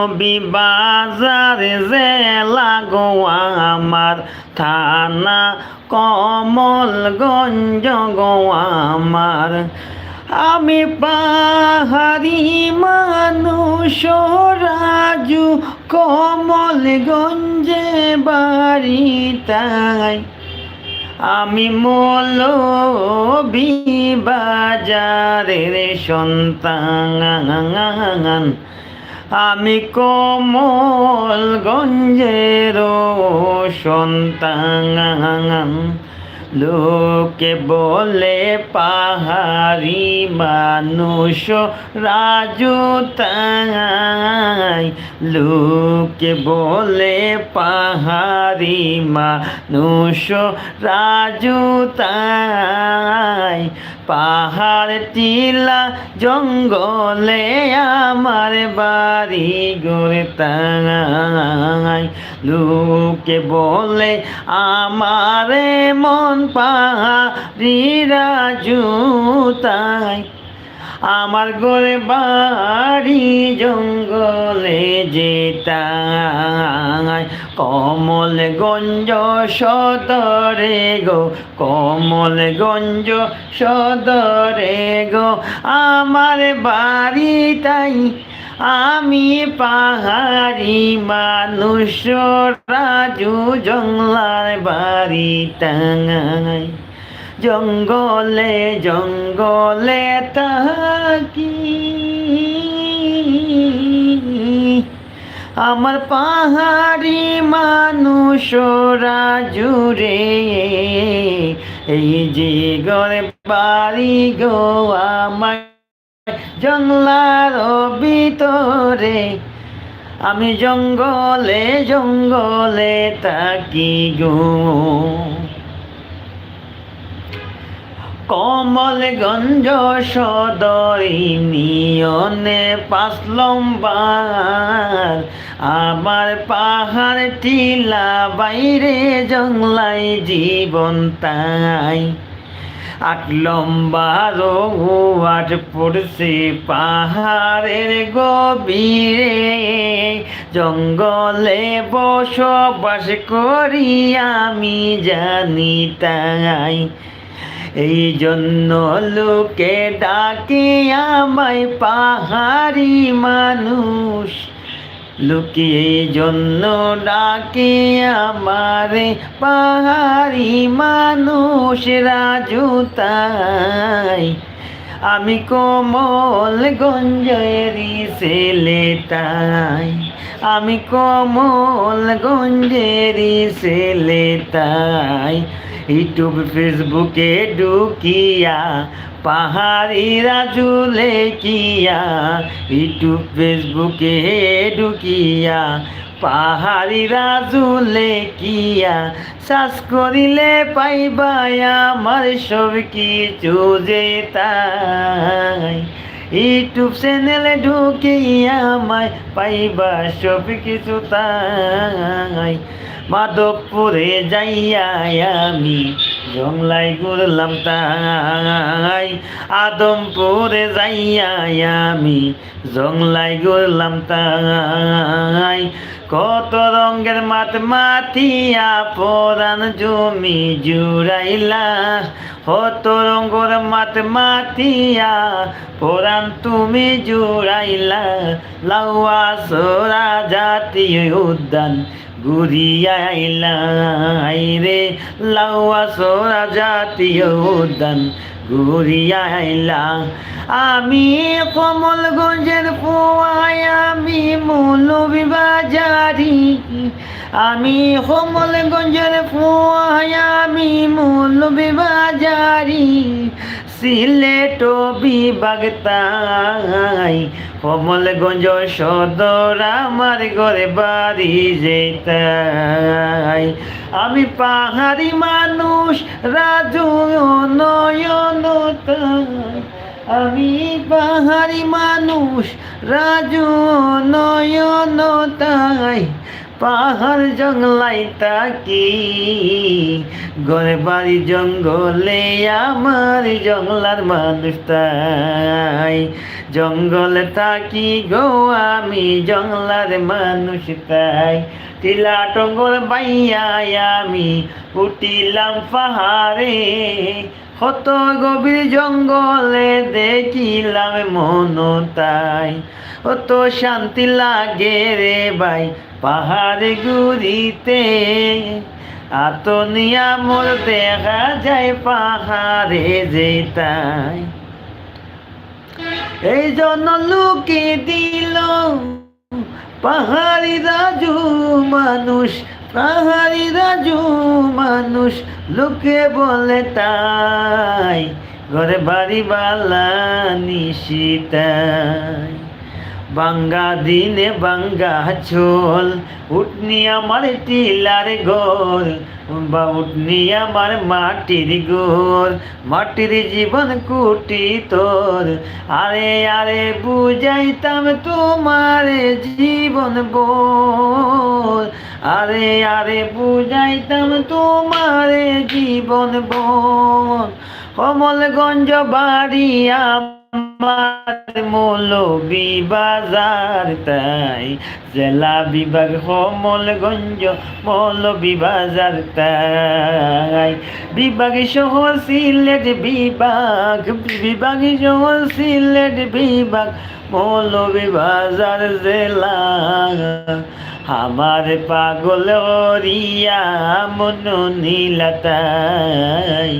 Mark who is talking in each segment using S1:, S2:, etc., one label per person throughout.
S1: নবী বাজারে জেলা গো আমার, থানা কমলগঞ্জ গো আমার। আমি পাহাড়ি মানুষ রাজু কমলগঞ্জে বাড়ি তাই। আমি মৌলবি বাজারের সন্তান। আমি কমলগঞ্জের সন্তান লোকে বলে পাহাড়ি মানুষ, রাজু তাই। লোকে বলে পাহাড়ি মানুষ, রাজু তাই। পাহাড় টিলা জঙ্গলে আমার বাড়ি গড়ে তাই লোকে বলে আমারে মন পাহাড়ি রাজু তাই আমার গোরে বাড়ি জঙ্গলে যেতাই। কমলগঞ্জ সদরে গো, কমল গঞ্জ সদরে গো, আমার বাড়ি তাই আমি পাহাড়ি মানুষ, রাজু জংলার বাড়ি তাই জঙ্গলে জঙ্গলে তাকি আমার পাহাড়ি মানুষ রাজুরে এই যে গড়ে বাড়ি গো আমার জঙ্গলার ভিতরে। আমি জঙ্গলে জঙ্গলে তাকি গো। কমলগঞ্জ সদর ইউনিয়নে পাঁচ লম্বার। আমার পাহাড় টিলা বাইরে জংলাই জীবন তাই। আট লম্বার আট পড়ছে পাহাড়ের গভীরে জঙ্গলে বসবাস করি আমি জানি তাই। এই জন্য লোকে ডাকে আমায় পাহাড়ি মানুষ। লোকে এই জন্য ডাকে আমারে পাহাড়ি মানুষ, রাজু তাই। আমি কোমল গঞ্জেরি ছেলে তাই। আমি কোমল গঞ্জেরি ছেলে তাই। ইউটিউব, ফেসবুকে ঢুকিয়া, পাহাড়ি রাজু লেখিয়া, ইউটিউব, ফেসবুকে ঢুকিয়া, পাহাড়ি রাজু লেখিয়া শ্বাস করিলে পাইবা আমার সব কিছু যে ইউটিউব চ্যানেলে ঢুকিয়া আমায় পাইবা সব কিছু তাই। মাধবপুরে যাইয়া আমি জংলাই ঘুরলাম তাই। আদমপুরে যাইয়া আমি জংলাই ঘুরলাম তাই। কত রঙের মাত মাতিয়া পরান জমি জুড়াইলা। কত রঙের মাত মাতিয়া পরান তুমি জুড়াইলা। লাউয়া সোরা জাতীয় উদ্যান ঘুরিয়াইলাই রে লাউয়া সোরা জাতীয় উদ্যান। ঘুরিয়াইলা আমি কমলগঞ্জের পোয়ায় আমি মৌলবি বাজারি আমি কমলগঞ্জের পোয়ায় আমি মৌলবি সিলেট বিভাগ তাই কমলগঞ্জ সদর আমার ঘরে বাড়ি যেতাই। আমি পাহাড়ি মানুষ, রাজু নয়ন আমি পাহাড়ি মানুষ, রাজু নয়ন তাই। পাহাড় জঙ্গলাই তাকি ঘরে বাড়ি জঙ্গলে আমার জঙ্গলার মানুষ তাই। জঙ্গলে থাকি গো, আমি জঙ্গলার মানুষ তাই। টিলা টঙ্গল বাইয়া আমি উঠিলাম পাহাড়ে, কত গভীর জঙ্গলে দেখিলাম মন তাই। কত শান্তি লাগে রে ভাই পাহাড়ে ঘুরিতে আত নিয়ামর দেখা যায়, পাহাড়ে যেতাই। এই জন্য লুকি দিল পাহাড়ি রাজু মানুষ, পাহাড়ি রাজু মানুষ, লোকে বলে তাই, ঘরে বাড়ি বালা নিশিতাই। বাঙ্গা দিনে বাঙ্গা ছোল উঠনি আমার টিলার গোল, বা উঠনি আমার মাটির গোল, মাটির জীবন কুটি তোর। আরে আরে, বুঝাইতাম তোমার জীবন বল। আরে আরে, বুঝাইতাম তোমার জীবন বল। কমলগঞ্জ বাড়ি আমার মৌলবি বাজার তাই, জেলা বিভাগ কমলগঞ্জ মৌলবি বাজার তাই। বিভাগ শহর সিলেট বিভাগ বিভাগ শহর সিলেট বিভাগ, মৌলবি বাজার জেলা। আমার পাগল হরিয়া মন নীলতাই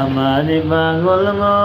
S1: আমার পাগল